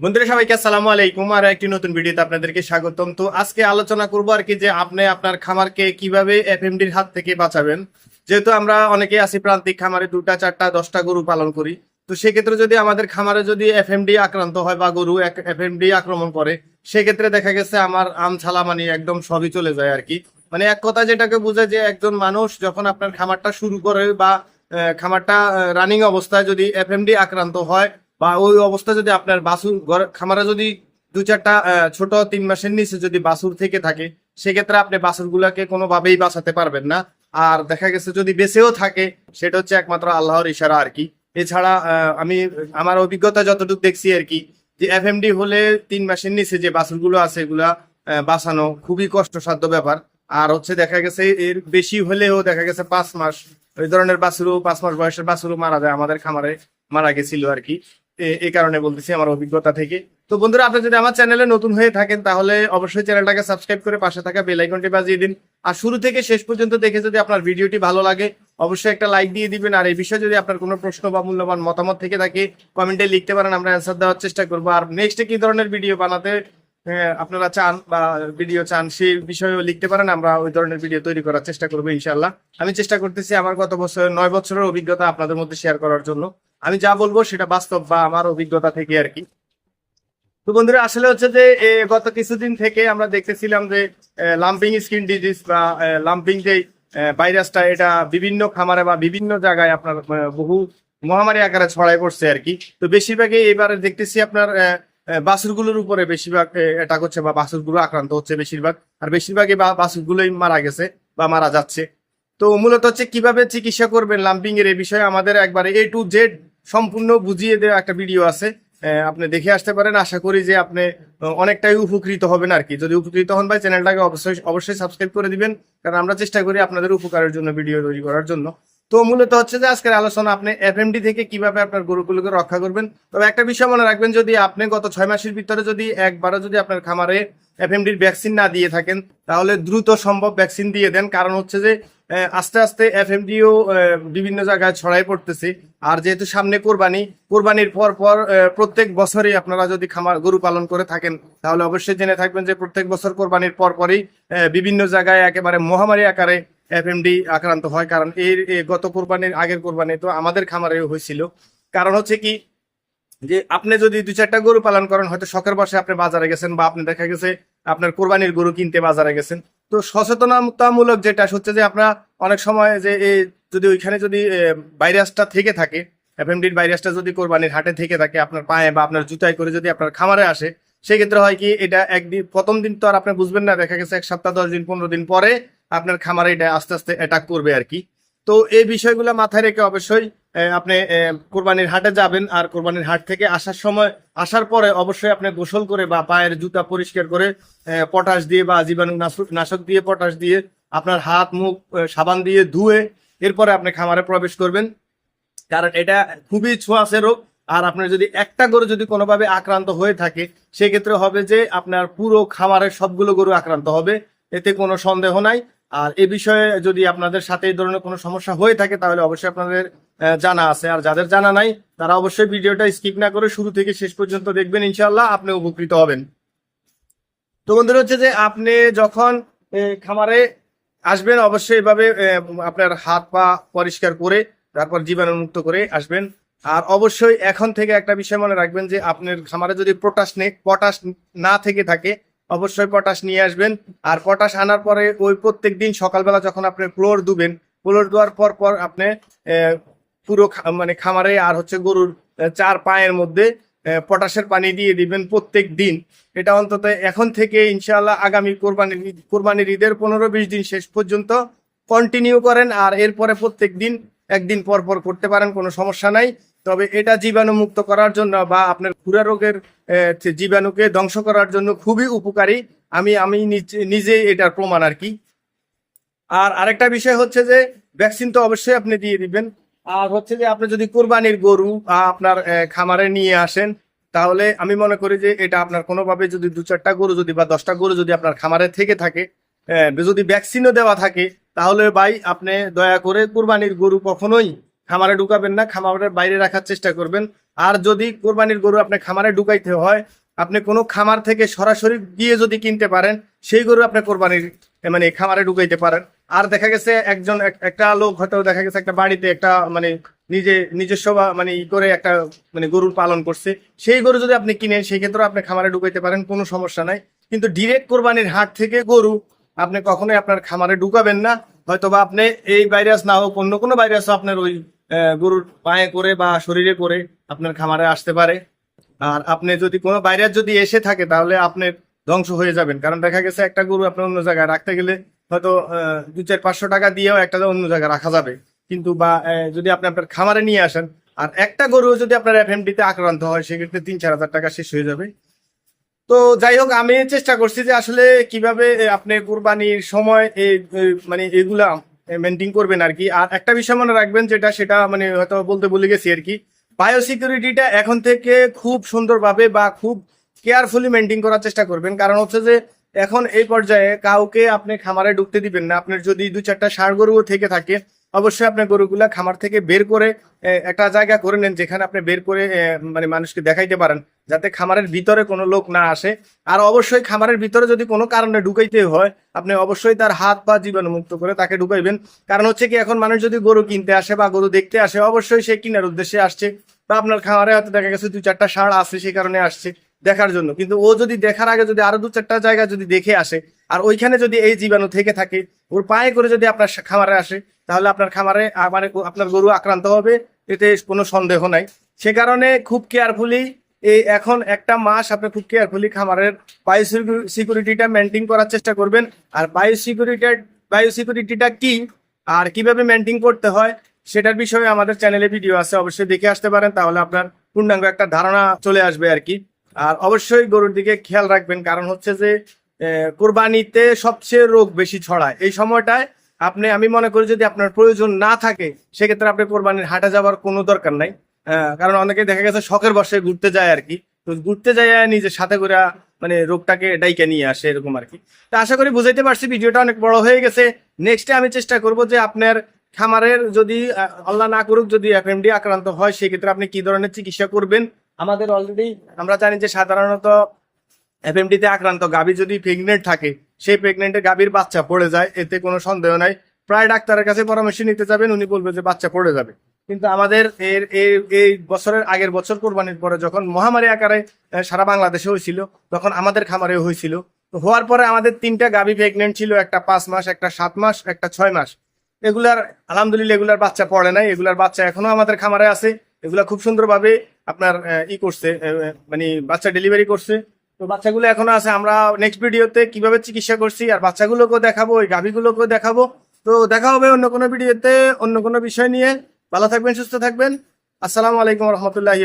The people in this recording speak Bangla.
বন্ধুরা, সবাইকে আসসালামু আলাইকুম। আর একটি নতুন ভিডিওতে আপনাদেরকে স্বাগতম। তো আজকে আলোচনা করব আর কি যে আপনি আপনার খামারকে কীভাবে এফএমডির হাত থেকে বাঁচাবেন। যেহেতু আমরা অনেকে আছি প্রান্তিক খামারে, দুটা, চারটা, দশটা গরু পালন করি। তো সেক্ষেত্রে যদি আমাদের খামারে যদি এফএমডি আক্রান্ত হয় বা গরু এফএমডি আক্রমণ করে, সেক্ষেত্রে দেখা গেছে আমার আম, ছালা মানে একদম সবই চলে যায় আর কি। মানে এক কথা যেটাকে বোঝায় যে একজন মানুষ যখন আপনার খামারটা শুরু করে বা খামারটা রানিং অবস্থায় যদি এফএমডি আক্রান্ত হয় বা ওই অবস্থা যদি আপনার বাসুর খামারে যদি দু চারটা ছোট তিন মাসের নিচে যদি বাসুর থেকে থাকে, সেক্ষেত্রে আপনি বাসুর গুলাকে কোনোভাবেই বাঁচাতে পারবেন না। আর দেখা গেছে যদি বেঁচেও থাকে, সেটা হচ্ছে একমাত্র আল্লাহর ইশারা আর কি। এছাড়া আমি, আমার অভিজ্ঞতা যতটুকু দেখছি আর কি, যে এফ এফএমডি হলে তিন মাসের নিচে যে বাছুরগুলো আছে, এগুলা বাঁচানো খুবই কষ্টসাধ্য ব্যাপার। আর হচ্ছে দেখা গেছে, এর বেশি হলেও দেখা গেছে পাঁচ মাস, ওই ধরনের বাছুরও পাঁচ মাস বয়সের বাছুরও মারা যায় আমাদের খামারে, মারা গেছিল আর কি। এই কারণে বলতেছি আমার অভিজ্ঞতা থেকে। তো বন্ধুরা, আপনি যদি আমার চ্যানেলে নতুন হয়ে থাকেন, তাহলে অবশ্যই চ্যানেলটাকে সাবস্ক্রাইব করে পাশে থাকা বেল আইকনটি বাজিয়ে দিন। আর শুরু থেকে শেষ পর্যন্ত দেখে যদি আপনার ভিডিওটি ভালো লাগে, অবশ্যই একটা লাইক দিয়ে দিবেন। আর এই বিষয়ে যদি আপনার কোনো প্রশ্ন বা মূল্যবান মতামত থেকে থাকে কমেন্টে লিখতে পারেন, আমরা অ্যান্সার দেওয়ার চেষ্টা করব। আর নেক্সটে কি ধরনের ভিডিও বানাতে আপনারা চান বা ভিডিও চান, সেই বিষয়েও লিখতে পারেন, আমরা ওই ধরনের ভিডিও তৈরি করার চেষ্টা করব ইনশাল্লাহ আমি চেষ্টা করতেছি আমার গত বছর নয় বছরের অভিজ্ঞতা আপনাদের মধ্যে শেয়ার করার জন্য। আমি যা বলব সেটা বাস্তব বা আমার অভিজ্ঞতা থেকে আর কি। তো বন্ধুরা, আসলে হচ্ছে যে গত কিছুদিন থেকে আমরা দেখতেছিলাম যে লাম্পিং স্কিন ডিজিজ বা লাম্পিং যে ভাইরাসটা এটা বিভিন্ন খামারে বা বিভিন্ন জায়গায় আপনার বহু মহামারী আকারে ছড়াই পড়ছে আর কি। তো বেশিরভাগই এবারে দেখতেছি আপনার বাসুরগুলোর উপরে বেশিরভাগ অ্যাটাক হচ্ছে বা বাসুরগুলো আক্রান্ত হচ্ছে বেশিরভাগ। আর বেশিরভাগই বাসুরগুলোই মারা গেছে বা মারা যাচ্ছে। তো মূলত হচ্ছে কীভাবে চিকিৎসা করবেন লাম্পিং এর এই বিষয়ে আমাদের একবারে এ টু জেড সম্পূর্ণ বুঝিয়ে দেওয়া একটা ভিডিও আছে। আপনি দেখে আসতে পারেন। আশা করি যে আপনি অনেকটাই উপকৃত হবেন আর কি। যদি উপকৃত হন ভাই, চ্যানেলটাকে অবশ্যই অবশ্যই সাবস্ক্রাইব করে দিবেন। কারণ আমরা চেষ্টা করি আপনাদের উপকারের জন্য ভিডিও তৈরি করার জন্য। তো মূলত হচ্ছে যে আজকের আলোচনা, আপনি এফএমডি থেকে কীভাবে আপনার গরুগুলোকে রক্ষা করবেন? তবে একটা বিষয় মনে রাখবেন, যদি আপনি গত ছয় মাসের ভিতরে যদি একবারও যদি আপনার খামারে এফএমডির ভ্যাকসিন না দিয়ে থাকেন, তাহলে দ্রুত সম্ভব ভ্যাকসিন দিয়ে দেন। কারণ হচ্ছে যে আস্তে আস্তে এফএমডিও বিভিন্ন জায়গায় ছড়াই পড়তেছে। আর যেহেতু সামনে কোরবানি, কোরবানির পর পর প্রত্যেক বছরই আপনারা যদি খামার, গরু পালন করে থাকেন, তাহলে অবশ্যই জেনে থাকবেন যে প্রত্যেক বছর কোরবানির পর পরই বিভিন্ন জায়গায় একেবারে মহামারী আকারে এফএমডি আক্রান্ত হয়, কারণ এর গত কোরবানির আগের কোরবানি তো আমাদের খামারে হয়েছিল। কারণ হচ্ছে কি, যে আপনি যদি দু চারটা গরু পালন করেন, হয়তো শখের বসে আপনি বাজারে গেছেন বা আপনি দেখা গেছে আপনার কোরবানির গরু কিনতে বাজারে গেছেন। তো সচেতনতামূলক যেটা হচ্ছে যে আপনার অনেক সময় যে এই যদি ওইখানে যদি ভাইরাসটা থেকে থাকে এফএমডির ভাইরাসটা যদি কোরবানির হাটে থেকে থাকে আপনার পায়ে বা আপনার জুতায় করে যদি আপনার খামারে আসে, সেক্ষেত্রে হয় কি, এটা একদিন, প্রথম দিন তো আর আপনি বুঝবেন না, দেখা গেছে এক সপ্তাহ, দশ দিন, পনেরো দিন পরে আপনার খামারে এটা আস্তে আস্তে অ্যাটাক করবে আর কি। তো এই বিষয়গুলো মাথায় রেখে অবশ্যই আপনি কোরবানির হাটে যাবেন আর কোরবানির হাট থেকে আসার সময়, আসার পরে অবশ্যই আপনি গোসল করে বা পায়ের জুতা পরিষ্কার করে পটাশ দিয়ে বা জীবাণু নাশক দিয়ে পটাশ দিয়ে আপনার হাত, মুখ সাবান দিয়ে ধুয়ে এরপরে আপনি খামারে প্রবেশ করবেন। কারণ এটা খুবই ছোঁয়াচে রোগ। আর আপনার যদি একটা গরু যদি কোনোভাবে আক্রান্ত হয়ে থাকে, সেক্ষেত্রে হবে যে আপনার পুরো খামারের সবগুলো গরু আক্রান্ত হবে। এতে কোনো সন্দেহ নাই। আর এ বিষয়ে যদি আপনাদের সাথে এই ধরনের কোনো সমস্যা হয়ে থাকে, তাহলে অবশ্যই আপনাদের জানা আছে। আর যাদের জানা নাই, তারা অবশ্যই ভিডিওটা স্কিপ না করে শুরু থেকে শেষ পর্যন্ত দেখবেন ইনশাল্লাহ আপনি উপকৃত হবেন। তো বন্ধুরা, হচ্ছে যে আপনি যখন খামারে আসবেন, অবশ্যই এভাবে আপনার হাত পা পরিষ্কার করে, তারপর জীবাণুমুক্ত করে আসবেন। আর অবশ্যই এখন থেকে একটা বিষয় মনে রাখবেন যে, আপনার খামারে যদি পটাশ নেই পটাশ না থেকে থাকে অবশ্যই পটাশ নিয়ে আসবেন। আর পটাশ আনার পরে ওই প্রত্যেক দিন সকালবেলা যখন আপনি ফ্লোর দুবেন, ফ্লোর দেওয়ার পর পর আপনি পুরো মানে খামারে আর হচ্ছে গরুর চার পায়ের মধ্যে পটাশের পানি দিয়ে দিবেন প্রত্যেক দিন এটা অন্তত এখন থেকে ইনশাআল্লাহ আগামী কোরবানির কোরবানির ঈদের পনেরো বিশ দিন শেষ পর্যন্ত কন্টিনিউ করেন। আর এরপরে প্রত্যেক দিন একদিন পর পর করতে পারেন, কোনো সমস্যা নাই। তবে এটা জীবাণু মুক্ত করার জন্য বা আপনার খুরা রোগের জীবাণুকে ধ্বংস করার জন্য খুবই উপকারী। আমি আমি নিজ- নিজেই এটার প্রমাণ আর কি। আর আরেকটা বিষয় হচ্ছে যে ভ্যাকসিন তো অবশ্যই আপনি দিয়ে দিবেন। আর হচ্ছে যে, আপনি যদি কোরবানির গরু আপনার খামারে নিয়ে আসেন, তাহলে আমি মনে করি যে, এটা আপনার কোনোভাবে যদি দু চারটা গরু যদি বা দশটা গরু যদি আপনার খামারে থেকে থাকে যদি ভ্যাকসিনও দেওয়া থাকে, তাহলে ভাই আপনি দয়া করে কোরবানির গরু কখনোই খামারে ঢুকাবেন না, খামারের বাইরে রাখার চেষ্টা করবেন। আর যদি কোরবানির গরু আপনি খামারে ঢুকাইতে হয়, আপনি কোনো খামার থেকে সরাসরি গিয়ে যদি কিনতে পারেন, সেই গরু আপনি কোরবানির মানে খামারে ঢুকাইতে পারেন। আর দেখা গেছে একজন, এক- একটা লোক হয়তো দেখা গেছে একটা বাড়িতে একটা মানে নিজে, নিজস্ব মানে ই করে একটা মানে গরুর পালন করছে। সেই গরু যদি আপনি কিনেন, সেই ক্ষেত্রে আপনি খামারে ঢুকাইতে পারেন, কোনো সমস্যা নাই। কিন্তু ডিরেক্ট কোরবানির হাট থেকে গরু আপনি কখনোই আপনার খামারে ঢুকাবেন না। হয়তো বা আপনি এই ভাইরাস না হোক, অন্য কোনো ভাইরাসও আপনার ওই গরুর পায়ে করে বা শরীরে করে আপনার খামারে আসতে পারে। আর আপনি যদি কোনো বাইরের যদি এসে থাকে তাহলে আপনি ধ্বংস হয়ে যাবেন। কারণ দেখা গেছে একটা গরু আপনি অন্য জায়গায় রাখতে গেলে হয়তো দু চার পাঁচশো টাকা দিয়েও একটা অন্য জায়গায় রাখা যাবে। কিন্তু বা যদি আপনি আপনার খামারে নিয়ে আসেন আর একটা গরু যদি আপনার এফএমডিতে আক্রান্ত হয় সেক্ষেত্রে তিন চার হাজার টাকা শেষ হয়ে যাবে। তো যাই হোক আমি চেষ্টা করছি যে আসলে কীভাবে আপনি কোরবানির সময় এই, মানে এগুলা মেনটেন করবেন আর কি। আর একটা বিষয় মনে রাখবেন যেটা, সেটা মানে হয়তো বলতে ভুলে গেছি আর কি। বায়ো সিকিউরিটিটা এখন থেকে খুব সুন্দরভাবে বা খুব কেয়ারফুলি মেনটেন করার চেষ্টা করবেন। কারণ হচ্ছে যে, এখন এই পর্যায়ে কাউকে আপনি খামারে ঢুকতে দিবেন না। আপনার যদি দু চারটা সার গরুও থেকে থাকে অবশ্যই আপনার গরুগুলা খামার থেকে বের করে একটা জায়গা করে নেন যেখানে আপনি বের করে মানে মানুষকে দেখাইতে পারেন, যাতে খামারের ভিতরে কোনো লোক না আসে। আর অবশ্যই খামারের ভিতরে যদি কোনো কারণে ঢুকাইতে হয়, আপনি অবশ্যই তার হাত পা জীবাণুমুক্ত করে তাকে ঢুকাইবেন। কারণ হচ্ছে কি, এখন মানুষ যদি গরু কিনতে আসে বা গরু দেখতে আসে, অবশ্যই সে কেনার উদ্দেশ্যে আসছে বা আপনার খামারে হয়তো দেখা গেছে দু চারটা ষাঁড় আছে সেই কারণে আসছে দেখার জন্য। কিন্তু ও যদি দেখার আগে যদি আরও দু চারটা জায়গা যদি দেখে আসে, আর ওইখানে যদি এই জীবাণু থেকে থাকে, ওর পায়ে করে যদি আপনার খামারে আসে তাহলে আপনার খামারে মানে আপনার গরু আক্রান্ত হবে, এতে কোনো সন্দেহ নাই। সে কারণে খুব কেয়ারফুলি এই এখন একটা মাস আপনি খুব কেয়ারফুলি খামারের বায়ো সিকিউরিটিটা মেনটেন করার চেষ্টা করবেন। আর বায়ো সিকিউরিটি বায়ো সিকিউরিটিটা কি, আর কীভাবে মেনটেন করতে হয়, সেটার বিষয়ে আমাদের চ্যানেলে ভিডিও আছে, অবশ্যই দেখে আসতে পারেন। তাহলে আপনার পূর্ণাঙ্গ একটা ধারণা চলে আসবে আর কি। আর অবশ্যই গরুর দিকে খেয়াল রাখবেন, কারণ হচ্ছে যে কোরবানিতে সবচেয়ে রোগ বেশি ছড়ায়। এই সময়টায় আপনি, আমি মনে করি যদি আপনার প্রয়োজন না থাকে, সেক্ষেত্রে আপনি কোরবানির হাটে যাওয়ার কোনো দরকার নাই। কারণ অনেকে দেখা গেছে শখের বসে ঘুরতে যায় আর কি। তো ঘুরতে যায়, নিজের সাথে করে মানে রোগটাকে ডাইকে নিয়ে আসে এরকম আর কি। তো আশা করি বুঝাইতে পারছি, ভিডিওটা অনেক বড় হয়ে গেছে। নেক্সটে আমি চেষ্টা করব যে আপনার খামারের যদি আল্লাহ না করুক, যদি এফএমডি আক্রান্ত হয়, সেক্ষেত্রে আপনি কি ধরনের চিকিৎসা করবেন? আমাদের অলরেডি আমরা জানি যে সাধারণত এফএমডি তে আক্রান্ত গাভী যদি প্রেগনেন্ট থাকে সেই প্রেগনেন্টে গাভীর বাচ্চা পড়ে যায়, এতে কোনো সন্দেহ নাই। প্রায় ডাক্তারের কাছে পরামর্শ নিতে যাবেন, উনি বলবে যে বাচ্চা পড়ে যাবে। কিন্তু আমাদের এর এই বছরের আগের বছর কোরবানির পরে যখন মহামারী আকারে সারা বাংলাদেশে হয়েছিল, তখন আমাদের খামারে হয়েছিল। হওয়ার পরে আমাদের তিনটা গাভী প্রেগনেন্ট ছিল, একটা পাঁচ মাস, একটা সাত মাস, একটা ছয় মাস। এগুলার, আলহামদুলিল্লাহ এগুলার বাচ্চা পড়ে নাই, এগুলার বাচ্চা এখনও আমাদের খামারে আছে। এগুলা খুব সুন্দরভাবে আপনার ই করছে মানে বাচ্চা ডেলিভারি করছে। তো বাচ্চাগুলো এখনও আছে, আমরা নেক্সট ভিডিওতে কীভাবে চিকিৎসা করছি, আর বাচ্চাগুলোকেও দেখাবো, ওই গাভীগুলোকেও দেখাবো। তো দেখা হবে অন্য কোনো ভিডিওতে অন্য কোনো বিষয় নিয়ে। ভালো থাকবেন, সুস্থ থাকবেন। আসসালামু আলাইকুম রহমতুল্লাহি